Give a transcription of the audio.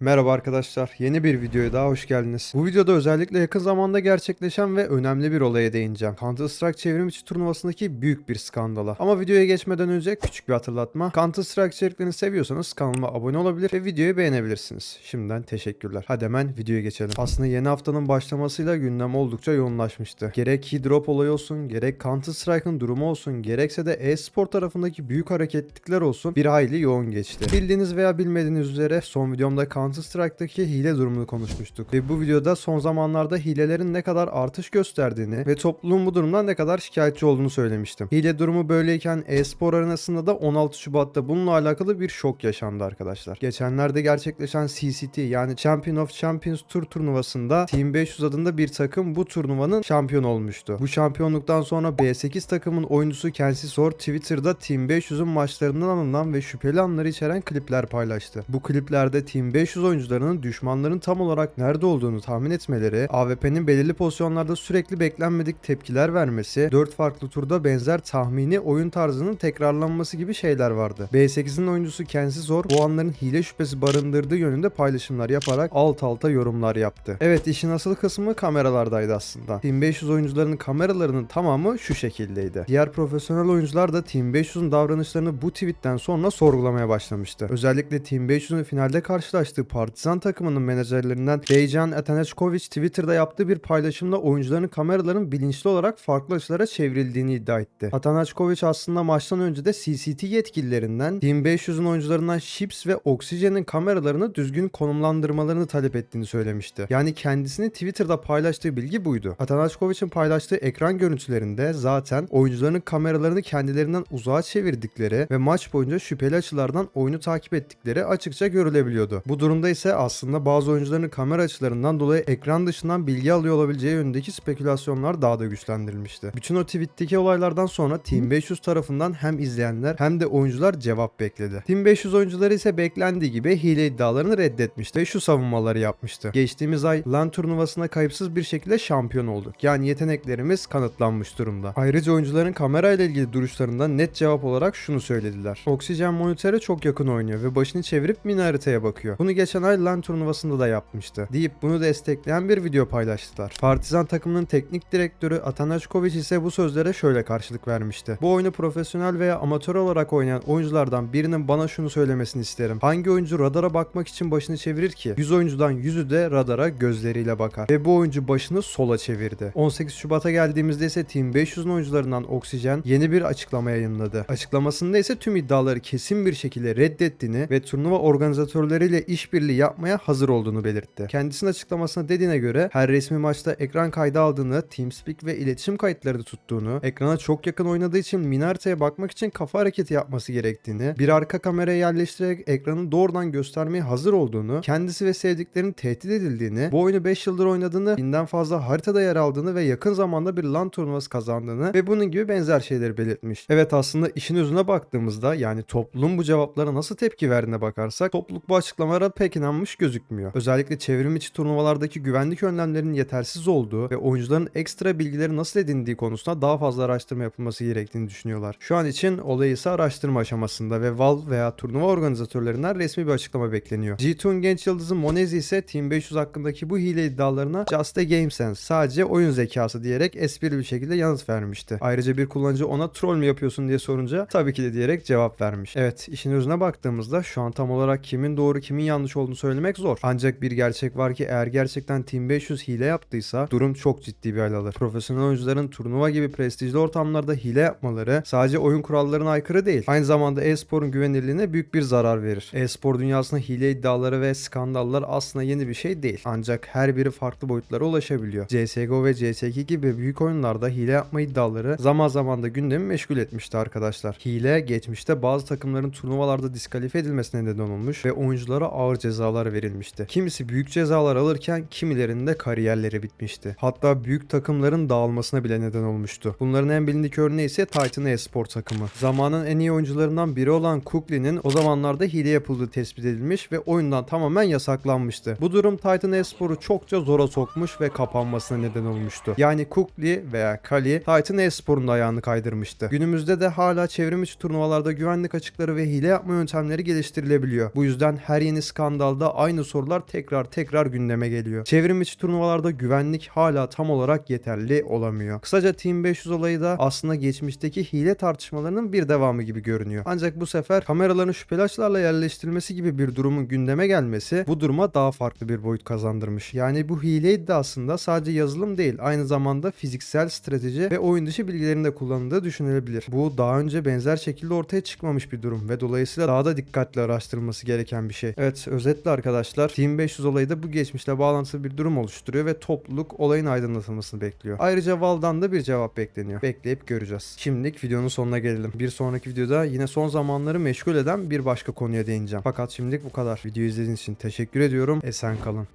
Merhaba arkadaşlar, yeni bir videoya daha hoş geldiniz. Bu videoda özellikle yakın zamanda gerçekleşen ve önemli bir olaya değineceğim. Counter Strike çevrim içi turnuvasındaki büyük bir skandala. Ama videoya geçmeden önce küçük bir hatırlatma. Counter Strike içeriklerini seviyorsanız kanalıma abone olabilir ve videoyu beğenebilirsiniz. Şimdiden teşekkürler. Hadi hemen videoya geçelim. Aslında yeni haftanın başlamasıyla gündem oldukça yoğunlaşmıştı. Gerek Hydrop olayı olsun, gerek Counter Strike'ın durumu olsun, gerekse de e-spor tarafındaki büyük hareketlikler olsun bir hayli yoğun geçti. Bildiğiniz veya bilmediğiniz üzere son videomda Counter Strike'daki hile durumunu konuşmuştuk. Ve bu videoda son zamanlarda hilelerin ne kadar artış gösterdiğini ve topluluğun bu durumdan ne kadar şikayetçi olduğunu söylemiştim. Hile durumu böyleyken e-spor arenasında da 16 Şubat'ta bununla alakalı bir şok yaşandı arkadaşlar. Geçenlerde gerçekleşen CCT yani Champion of Champions Tour turnuvasında Team 500 adında bir takım bu turnuvanın şampiyon olmuştu. Bu şampiyonluktan sonra B8 takımın oyuncusu Kensi Sor Twitter'da Team 500'ün maçlarından alınan ve şüpheli anları içeren klipler paylaştı. Bu kliplerde Team 500 oyuncularının düşmanların tam olarak nerede olduğunu tahmin etmeleri, AWP'nin belirli pozisyonlarda sürekli beklenmedik tepkiler vermesi, 4 farklı turda benzer tahmini oyun tarzının tekrarlanması gibi şeyler vardı. B8'in oyuncusu Kensi Zor bu anların hile şüphesi barındırdığı yönünde paylaşımlar yaparak alt alta yorumlar yaptı. Evet işin asıl kısmı kameralardaydı aslında. Team 500 oyuncularının kameralarının tamamı şu şekildeydi. Diğer profesyonel oyuncular da Team 500'ün davranışlarını bu tweetten sonra sorgulamaya başlamıştı. Özellikle Team 500'ün finalde karşılaştığı Partizan takımının menajerlerinden Dejan Atanachkovic Twitter'da yaptığı bir paylaşımda oyuncuların kameraların bilinçli olarak farklı açılara çevrildiğini iddia etti. Atanachkovic aslında maçtan önce de CCT yetkililerinden Team 500'ün oyuncularından Ships ve Oxygen'in kameralarını düzgün konumlandırmalarını talep ettiğini söylemişti. Yani kendisinin Twitter'da paylaştığı bilgi buydu. Atanachkovic'in paylaştığı ekran görüntülerinde zaten oyuncuların kameralarını kendilerinden uzağa çevirdikleri ve maç boyunca şüpheli açılardan oyunu takip ettikleri açıkça görülebiliyordu. Bu durumda ise aslında bazı oyuncuların kamera açılarından dolayı ekran dışından bilgi alıyor olabileceği yönündeki spekülasyonlar daha da güçlendirilmişti. Bütün o tweetteki olaylardan sonra Team 500 tarafından hem izleyenler hem de oyuncular cevap bekledi. Team 500 oyuncuları ise beklendiği gibi hile iddialarını reddetmişti ve şu savunmaları yapmıştı. Geçtiğimiz ay LAN turnuvasına kayıpsız bir şekilde şampiyon olduk. Yani yeteneklerimiz kanıtlanmış durumda. Ayrıca oyuncuların kamera ile ilgili duruşlarından net cevap olarak şunu söylediler. Oksijen monitöre çok yakın oynuyor ve başını çevirip mini haritaya bakıyor. Bunu geçen ay LAN turnuvasında da yapmıştı. Deyip bunu destekleyen bir video paylaştılar. Partizan takımının teknik direktörü Atanachkovic ise bu sözlere şöyle karşılık vermişti. Bu oyunu profesyonel veya amatör olarak oynayan oyunculardan birinin bana şunu söylemesini isterim. Hangi oyuncu radara bakmak için başını çevirir ki? 100 oyuncudan 100'ü de radara gözleriyle bakar. Ve bu oyuncu başını sola çevirdi. 18 Şubat'a geldiğimizde ise Team 500'ün oyuncularından Oksijen yeni bir açıklama yayınladı. Açıklamasında ise tüm iddiaları kesin bir şekilde reddettiğini ve turnuva organizatörleriyle işbirliği yapmaya hazır olduğunu belirtti. Kendisinin açıklamasına dediğine göre her resmi maçta ekran kaydı aldığını, TeamSpeak ve iletişim kayıtları tuttuğunu, ekrana çok yakın oynadığı için Minarete'ye bakmak için kafa hareketi yapması gerektiğini, bir arka kameraya yerleştirerek ekranı doğrudan göstermeye hazır olduğunu, kendisi ve sevdiklerinin tehdit edildiğini, bu oyunu 5 yıldır oynadığını, binden fazla haritada yer aldığını ve yakın zamanda bir LAN turnuvası kazandığını ve bunun gibi benzer şeyleri belirtmiş. Evet aslında işin özüne baktığımızda yani toplum bu cevaplara nasıl tepki verdiğine bakarsak topluluk bu açıklamalara pek inanmış gözükmüyor. Özellikle çevrim içi turnuvalardaki güvenlik önlemlerinin yetersiz olduğu ve oyuncuların ekstra bilgileri nasıl edindiği konusunda daha fazla araştırma yapılması gerektiğini düşünüyorlar. Şu an için olay ise araştırma aşamasında ve Valve veya turnuva organizatörlerinden resmi bir açıklama bekleniyor. G2'ün genç yıldızı Monezi ise Team 500 hakkındaki bu hile iddialarına Just a Game Sense sadece oyun zekası diyerek esprili bir şekilde yanıt vermişti. Ayrıca bir kullanıcı ona troll mü yapıyorsun diye sorunca tabii ki de diyerek cevap vermiş. Evet işin özüne baktığımızda şu an tam olarak kimin doğru kimin yanlış olduğunu söylemek zor. Ancak bir gerçek var ki eğer gerçekten Team 500 hile yaptıysa durum çok ciddi bir hal alır. Profesyonel oyuncuların turnuva gibi prestijli ortamlarda hile yapmaları sadece oyun kurallarına aykırı değil. Aynı zamanda e-sporun güvenilirliğine büyük bir zarar verir. E-spor dünyasında hile iddiaları ve skandallar aslında yeni bir şey değil. Ancak her biri farklı boyutlara ulaşabiliyor. CSGO ve CS2 gibi büyük oyunlarda hile yapma iddiaları zaman zaman da gündemi meşgul etmişti arkadaşlar. Hile geçmişte bazı takımların turnuvalarda diskalifiye edilmesine neden olmuş ve oyunculara ağır cezalar verilmişti. Kimisi büyük cezalar alırken kimilerinde kariyerleri bitmişti. Hatta büyük takımların dağılmasına bile neden olmuştu. Bunların en bilindik örneği ise Titan e-spor takımı. Zamanın en iyi oyuncularından biri olan Kukli'nin o zamanlarda hile yapıldığı tespit edilmiş ve oyundan tamamen yasaklanmıştı. Bu durum Titan e-sporu çokça zora sokmuş ve kapanmasına neden olmuştu. Yani Kukli veya Kali Titan e-sporun ayağını kaydırmıştı. Günümüzde de hala çevrim içi turnuvalarda güvenlik açıkları ve hile yapma yöntemleri geliştirilebiliyor. Bu yüzden her yeni skandal skandalda aynı sorular tekrar tekrar gündeme geliyor. Çevrim içi turnuvalarda güvenlik hala tam olarak yeterli olamıyor. Kısaca Team 500 olayı da aslında geçmişteki hile tartışmalarının bir devamı gibi görünüyor. Ancak bu sefer kameraların şüpheli açılarla yerleştirilmesi gibi bir durumun gündeme gelmesi bu duruma daha farklı bir boyut kazandırmış. Yani bu hile iddiasında sadece yazılım değil aynı zamanda fiziksel strateji ve oyun dışı bilgilerin de kullanıldığı düşünülebilir. Bu daha önce benzer şekilde ortaya çıkmamış bir durum ve dolayısıyla daha da dikkatli araştırılması gereken bir şey. Evet özetle arkadaşlar Team 500 olayı da bu geçmişle bağlantılı bir durum oluşturuyor ve topluluk olayın aydınlatılmasını bekliyor. Ayrıca Val'dan da bir cevap bekleniyor. Bekleyip göreceğiz. Şimdilik videonun sonuna gelelim. Bir sonraki videoda yine son zamanları meşgul eden bir başka konuya değineceğim. Fakat şimdilik bu kadar. Videoyu izlediğiniz için teşekkür ediyorum. Esen kalın.